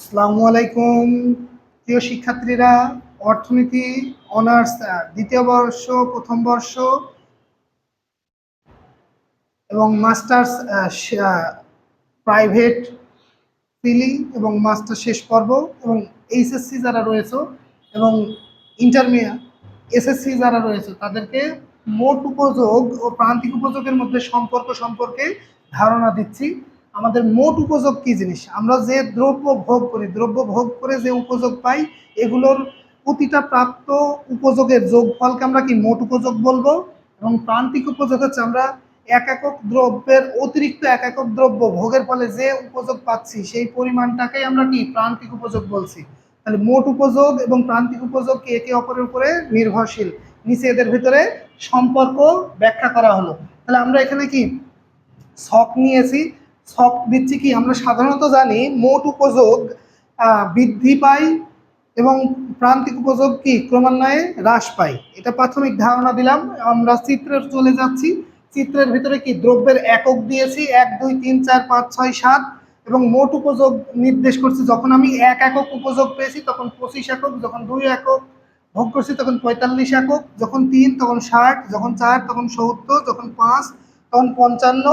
আসসালামু আলাইকুম। প্রিয় শিক্ষার্থীরা, অর্থনীতি, অনার্স দ্বিতীয় বর্ষ, প্রথম বর্ষ এবং মাস্টার্স প্রাইভেট ফিলি এবং মাস্টার শেষ পর্ব এবং এইচএসসি যারা রয়েছে এবং ইন্টারমিডিয়েট, এসএসসি যারা রয়েছে, তাদেরকে মোট উপযোগ ও প্রান্তিক উপযোগের মধ্যে সম্পর্ক সম্পর্কে ধারণা দিচ্ছি। আমাদের মোট উপযোগ কি জিনিস? আমরা যে দ্রব্য ভোগ করি, দ্রব্য ভোগ করে যে উপযোগ পাই, এগুলোর প্রতিটা প্রাপ্ত উপযোগের যোগফলকে আমরা কি মোট উপযোগ বলব? এবং প্রান্তিক উপযোগ হচ্ছে আমরা এক একক দ্রব্যের অতিরিক্ত এক একক দ্রব্য ভোগের ফলে যে উপযোগ পাচ্ছি, সেই পরিমাণটাকেই আমরা কি প্রান্তিক উপযোগ বলছি? তাহলে মোট উপযোগ এবং প্রান্তিক উপযোগ কি একে অপরের উপরে নির্ভরশীল? নিচে এদের ভিতরে সম্পর্ক ব্যাখ্যা করা হলো। তাহলে আমরা এখানে কি শখ নিয়েছি শখ দিচ্ছি কি? আমরা সাধারণত জানি মোট উপযোগ বৃদ্ধি পায় এবং প্রান্তিক উপযোগ কি? ক্রমান্বয়ে হ্রাস পায়। এটা প্রাথমিক ধারণা দিলাম। আমরা চিত্রের চলে যাচ্ছি। চিত্রের ভিতরে কি? দ্রব্যের একক দিয়েছি। এক, দুই, তিন, চার, পাঁচ, ছয়, সাত এবং মোট উপযোগ নির্দেশ করছি। যখন আমি এক একক উপযোগ পেয়েছি, তখন পঁচিশ একক, যখন দুই একক ভোগ করছি, তখন পঁয়তাল্লিশ একক, যখন তিন, তখন ষাট, যখন চার, তখন সত্তর, যখন পাঁচ, তখন পঞ্চান্ন,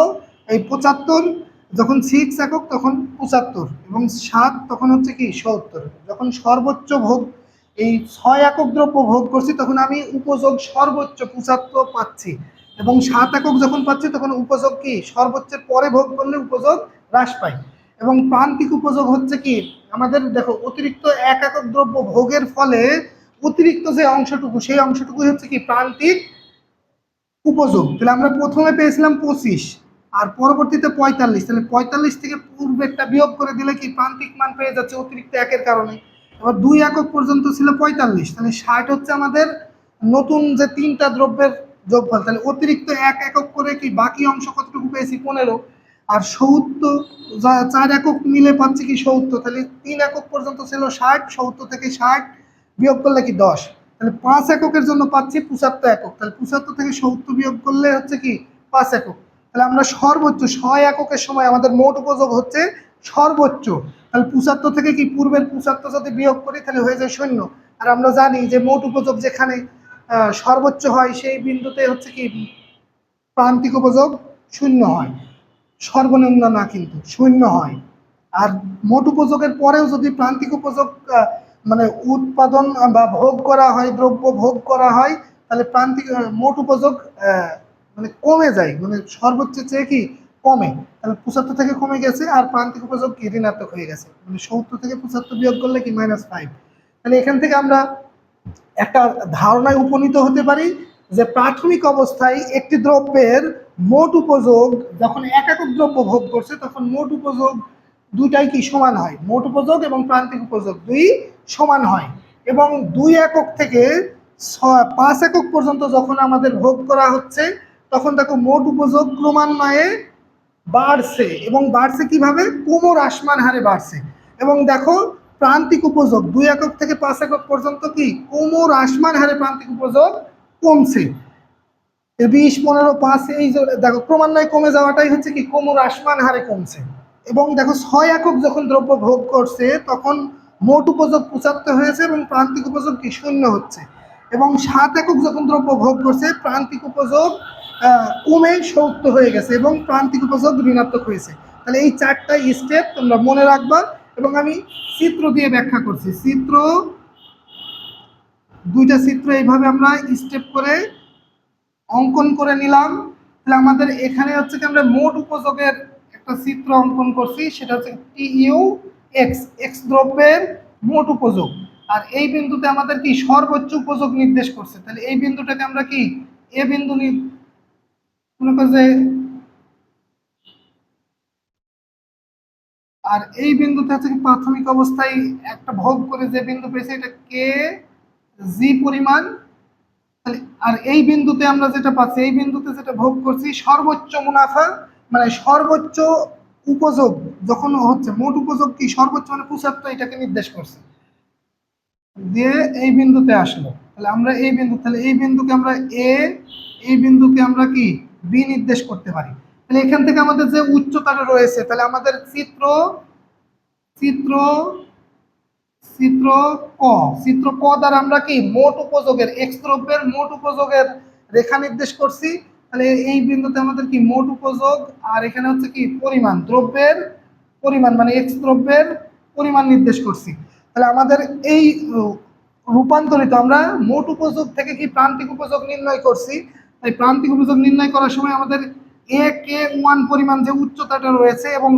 এই পঁচাত্তর যখন সিক্স একক, তখন পঁচাত্তর এবং সাত, তখন হচ্ছে কি সত্তর। যখন সর্বোচ্চ ভোগ, এই ছয় একক দ্রব্য ভোগ করছি, তখন আমি উপযোগ সর্বোচ্চ পঁচাত্তর পাচ্ছি। এবং সাত একক যখন পাচ্ছি, তখন উপযোগ কি? সর্বোচ্চের পরে ভোগ করলে উপযোগ হ্রাস পায় এবং প্রান্তিক উপযোগ হচ্ছে কি? আমাদের দেখো, অতিরিক্ত এক একক দ্রব্য ভোগের ফলে অতিরিক্ত যে অংশটুকু, সেই অংশটুকুই হচ্ছে কি? প্রান্তিক উপযোগ। তাহলে আমরা প্রথমে পেয়েছিলাম পঁচিশ। আর পরবর্তীতে পঁয়তাল্লিশ। তাহলে পঁয়তাল্লিশ থেকে পূর্বেরটা বিয়োগ করে দিলে কি প্রান্তিক মান পেয়ে যাচ্ছে অতিরিক্ত একের কারণে। এবার দুই একক পর্যন্ত ছিল পঁয়তাল্লিশ। তাহলে ষাট হচ্ছে আমাদের নতুন যে তিনটা দ্রব্যের যোগফল। তাহলে অতিরিক্ত এক একক করে কি বাকি অংশ কতটুকু পেয়েছি? পনেরো। আর সত্তর চার একক মিলে পাচ্ছি কি সত্তর তাহলে তিন একক পর্যন্ত ছিল ষাট সত্তর থেকে ষাট বিয়োগ করলে কি দশ? তাহলে পাঁচ এককের জন্য পাচ্ছি পঁচাত্তর একক। তাহলে পঁচাত্তর থেকে সত্তর বিয়োগ করলে হচ্ছে কি পাঁচ একক। তাহলে আমরা সর্বোচ্চ ছয় এককের সময় আমাদের মোট উপযোগ হচ্ছে সর্বোচ্চ। তাহলে পঁচাত্তর থেকে কি পূর্বের পঁচাত্তর যদি বিয়োগ করি, তাহলে হয়ে যায় শূন্য। আর আমরা জানি যে মোট উপযোগ যেখানে সর্বোচ্চ হয় সেই বিন্দুতে হচ্ছে কি প্রান্তিক উপযোগ শূন্য হয়। সর্বনিম্ন না কিন্তু, শূন্য হয়। আর মোট উপযোগের পরেও যদি প্রান্তিক উপযোগ মানে উৎপাদন বা ভোগ করা হয়, দ্রব্য ভোগ করা হয়, তাহলে প্রান্তিক মোট উপযোগ মানে কমে যায় মানে সর্বোচ্চ চেয়ে কি কমে। তাহলে পঁচাত্তর থেকে কমে গেছে আর প্রান্তিক উপযোগ কি ঋণাত্মক হয়ে গেছে? মানে সত্তর থেকে পঁচাত্তর বিয়োগ করলে কি মাইনাস ফাইভ তাহলে এখান থেকে আমরা একটা ধারণায় উপনীত হতে পারি যে প্রাথমিক অবস্থায় একটি দ্রব্যের মোট উপযোগ যখন এক একক দ্রব্য ভোগ করছে, তখন মোট উপযোগ দুইটাই কি সমান হয়? মোট উপযোগ এবং প্রান্তিক উপযোগ দুই সমান হয়। এবং দুই একক থেকে পাঁচ একক পর্যন্ত যখন আমাদের ভোগ করা হচ্ছে তখন দেখো মোট উপযোগ ক্রমান্বয়ে বাড়ছে এবং বাড়ছে কীভাবে? কোমর আসমান হারে বাড়ছে। এবং দেখো প্রান্তিক উপযোগ দুই একক থেকে পাঁচ একক পর্যন্ত কি? কোমর আসমান হারে প্রান্তিক উপযোগ কমছে। বিশ, পনেরো, পাঁচ, এই দেখো ক্রমান্বয়ে কমে যাওয়াটাই হচ্ছে কি? কোমর আসমান হারে কমছে। এবং দেখো ছয় একক যখন দ্রব্য ভোগ করছে, তখন মোট উপযোগ পঁচাত্তর হয়েছে এবং প্রান্তিক উপযোগ কি? শূন্য হচ্ছে। এবং সাত একক যখন দ্রব্য ভোগ করছে, প্রান্তিক উপযোগ কমে সত্তর হয়ে গেছে এবং প্রান্তিক উপযোগ ঋণাত্মক হয়েছে। তাহলে এই চারটা স্টেপ তোমরা মনে রাখবা এবং আমি চিত্র দিয়ে ব্যাখ্যা করছি। চিত্র, দুইটা চিত্র এইভাবে আমরা স্টেপ করে অঙ্কন করে নিলাম। তাহলে আমাদের এখানে হচ্ছে কি আমরা মোট উপযোগের একটা চিত্র অঙ্কন করছি, সেটা হচ্ছে টি ইউ এক্স এক্স দ্রব্যের মোট উপযোগ। আর এই বিন্দুতে আমাদের কি সর্বোচ্চ উপযোগ নির্দেশ করছে? তাহলে এই বিন্দুটাকে আমরা কি এ বিন্দু করো যে আর এই বিন্দুতে হচ্ছে প্রাথমিক অবস্থায় একটা ভোগ করে যে বিন্দু পেয়েছে, এটা কে জি পরিমাণ। আর এই বিন্দুতে আমরা যেটা পাচ্ছি, এই বিন্দুতে যেটা ভোগ করছি, সর্বোচ্চ মুনাফা মানে সর্বোচ্চ উপযোগ, যখন হচ্ছে মোট উপযোগ কি, সর্বোচ্চ মানে পঁচাত্তর, এটাকে নির্দেশ করছে। দিয়ে এই বিন্দুতে আসলো। তাহলে আমরা এই বিন্দু, তাহলে এই বিন্দুকে আমরা এ এই বিন্দুকে আমরা কি? বি নির্দেশ করতে পারি। তাহলে এখান থেকে আমাদের যে উচ্চতাটা রয়েছে, তাহলে আমাদের চিত্র চিত্র চিত্র ক। চিত্র ক দ্বারা আমরা কি মোট উপযোগের এক্স দ্রব্যের মোট উপযোগের রেখা নির্দেশ করছি। তাহলে এই বিন্দুতে আমাদের কি মোট উপযোগ, আর এখানে হচ্ছে কি পরিমাণ, দ্রব্যের পরিমাণ মানে এক্স দ্রব্যের পরিমাণ নির্দেশ করছি। তাহলে আমাদের এই রূপান্তরিত আমরা মোট উপযোগ থেকে কি প্রান্তিক উপযোগ নির্ণয় করছি তাই প্রান্তিক অভিযোগ নির্ণয় করার সময় আমাদের এ কে ওয়ান পরিমাণ যে উচ্চতাটা রয়েছে এবং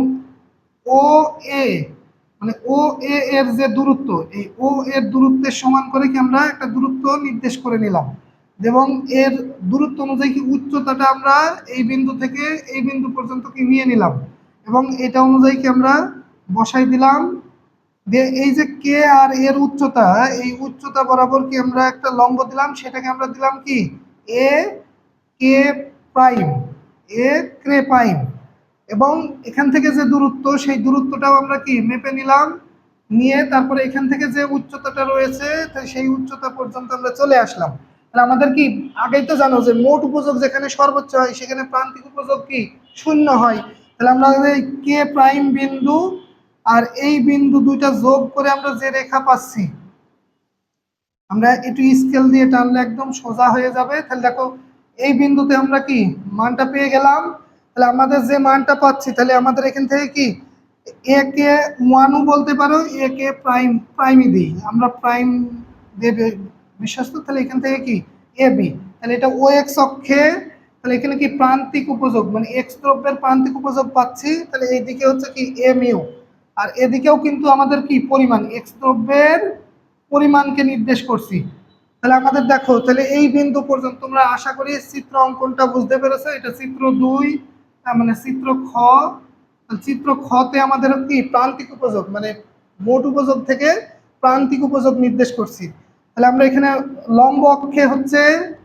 ও এ মানে ও এ এর যে দূরত্ব, এই ও এর দূরত্বের সমান করে কি আমরা একটা দূরত্ব নির্দেশ করে নিলাম। এবং এর দূরত্ব অনুযায়ী কি উচ্চতাটা আমরা এই বিন্দু থেকে এই বিন্দু পর্যন্ত কি নিয়ে নিলাম। এবং এটা অনুযায়ী কি আমরা বসাই দিলাম যে এই যে কে আর এর উচ্চতা, এই উচ্চতা বরাবর কি আমরা একটা লম্ব দিলাম? সেটাকে আমরা দিলাম কি? এ কে প্রাইম, এ ক্রে প্রাইম এবং এখান থেকে যে দূরত্ব, সেই দূরত্বটাও আমরা কি মেপে নিলাম, নিয়ে তারপরে এখান থেকে যে উচ্চতাটা রয়েছে সেই উচ্চতা পর্যন্ত আমরা চলে আসলাম। তাহলে আমাদের কি, আগেই তো জানো যে মোট উপযোগ যেখানে সর্বোচ্চ হয়, সেখানে প্রান্তিক উপযোগ কি? শূন্য হয়। তাহলে আমরা কে প্রাইম বিন্দু আর এই বিন্দু দুইটা যোগ করে আমরা যে রেখা পাচ্ছি, আমরা একটু স্কেল দিয়ে টানলে একদম সোজা হয়ে যাবে। তাহলে দেখো এই বিন্দুতে আমরা কি মানটা পেয়ে গেলাম? তাহলে আমাদের যে মানটা পাচ্ছি, তাহলে আমাদের এখান থেকে কি এ কে ওয়ানও বলতে পারো এ কে প্রাইম, প্রাইমই দিই। আমরা প্রাইম দেবে বিশ্বস্ত, তাহলে এখান থেকে কি এ, বি। তাহলে এটা ও এক্স অক্ষে, তাহলে এখানে কি প্রান্তিক উপযোগ মানে এক্স দ্রব্যের প্রান্তিক উপযোগ পাচ্ছি, তাহলে এইদিকে হচ্ছে কি এম ইউ আর এদিকেও কিন্তু আমাদের কি পরিমাণ, এক্স দ্রব্যের পরিমাণকে নির্দেশ করছি। তাহলে আমাদের দেখো, তাহলে এই বিন্দু পর্যন্ত তোমরা আশা করি চিত্র অঙ্কনটা বুঝতে পেরেছ। এটা চিত্র দুই মানে চিত্র খ। চিত্র খতে আমাদের কি? প্রান্তিক উপযোগ মানে মোট উপযোগ থেকে প্রান্তিক উপযোগ নির্দেশ করছি। তাহলে আমরা এখানে লম্ব অক্ষে হচ্ছে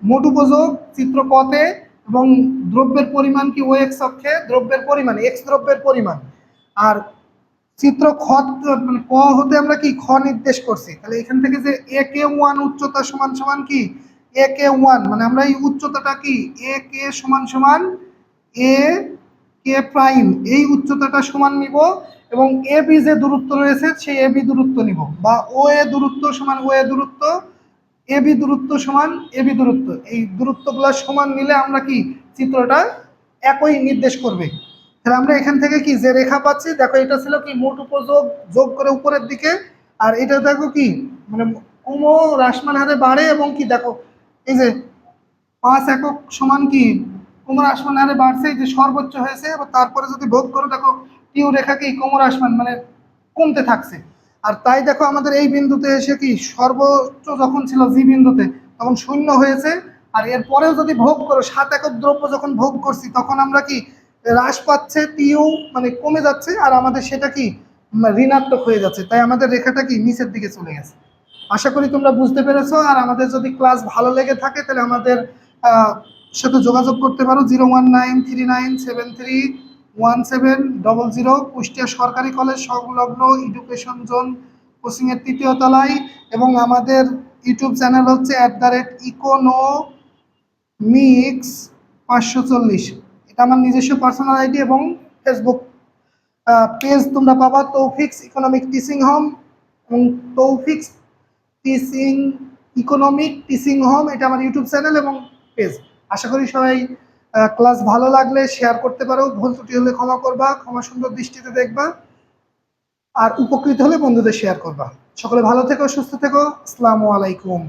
মোট উপযোগ, চিত্র কতে, এবং দ্রব্যের পরিমাণ কি? ও এক্স অক্ষে, দ্রব্যের পরিমাণ, এক্স দ্রব্যের পরিমাণ। আর চিত্র খ মানে ক হতে আমরা কি খ নির্দেশ করছি? তাহলে এখান থেকে যে এ কে ওয়ান উচ্চতা সমান সমান কি? এ কে ওয়ান মানে আমরা এই উচ্চতাটা কি? এ কে সমান সমান এ কে প্রাইম, এই উচ্চতাটা সমান নিব এবং এ বি যে দূরত্ব রয়েছে, সেই এ বি দূরত্ব নিব বা ও এ দূরত্ব সমান ও এ দূরত্ব, এ বি দূরত্ব সমান এ বি দূরত্ব, এই দূরত্বগুলো সমান নিলে আমরা কি চিত্রটা একই নির্দেশ করবে। তাহলে আমরা এখান থেকে কি যে রেখা পাচ্ছি, দেখো এটা ছিল কি মোট উপযোগ, যোগ করে উপরের দিকে, আর এটা দেখো কি মানে কুমো হ্রাসমান হারে বাড়ে এবং কি দেখো, এই যে পাঁচ একক সমান কি কোমর আসমান হারে বাড়ছে যে সর্বোচ্চ হয়েছে, এবার তারপরে যদি ভোগ করে, দেখো টিউ রেখা কি কোমর আসমান মানে কমতে থাকছে। আর তাই দেখো আমাদের এই বিন্দুতে এসে কি সর্বোচ্চ যখন ছিল জি বিন্দুতে, তখন শূন্য হয়েছে, আর এরপরেও যদি ভোগ করো, সাত একক দ্রব্য যখন ভোগ করছি, তখন আমরা কি হ্রাস পাচ্ছে টিউ মানে কমে যাচ্ছে, আর আমাদের সেটা কি ঋণাত্মক হয়ে যাচ্ছে। তাই আমাদের রেখাটা কি, নিচের দিকে চলে গেছে। আশা করি তোমরা বুঝতে পেরেছ, আর আমাদের যদি ক্লাস ভালো লেগে থাকে, তাহলে আমাদের সাথে যোগাযোগ করতে পারো, zero one nine three nine seven three one seven double zero Kushtia সরকারি কলেজ সংলগ্ন এডুকেশন জোন কোচিংয়ের তৃতীয় তলায়, এবং আমাদের ইউটিউব চ্যানেল হচ্ছে at the rate econo mix পাঁচশো চল্লিশ। এটা আমার নিজস্ব পার্সোনাল আইডি এবং ফেসবুক পেজ তোমরা পাবা তৌফিক্স ইকোনমিক টিচিং হোম এবং Toufiq's teaching economic teaching home এটা আমার ইউটিউব চ্যানেল এবং পেজ আশা করি সবাই ক্লাস ভালো লাগলে শেয়ার করতে পারো। ভুল ত্রুটি হলে ক্ষমা করবা, ক্ষমা সুন্দর দৃষ্টিতে দেখবা, আর উপকৃত হলে বন্ধুদের শেয়ার করবা। সকলে ভালো থেকো, সুস্থ থেকো। আসসালামু আলাইকুম।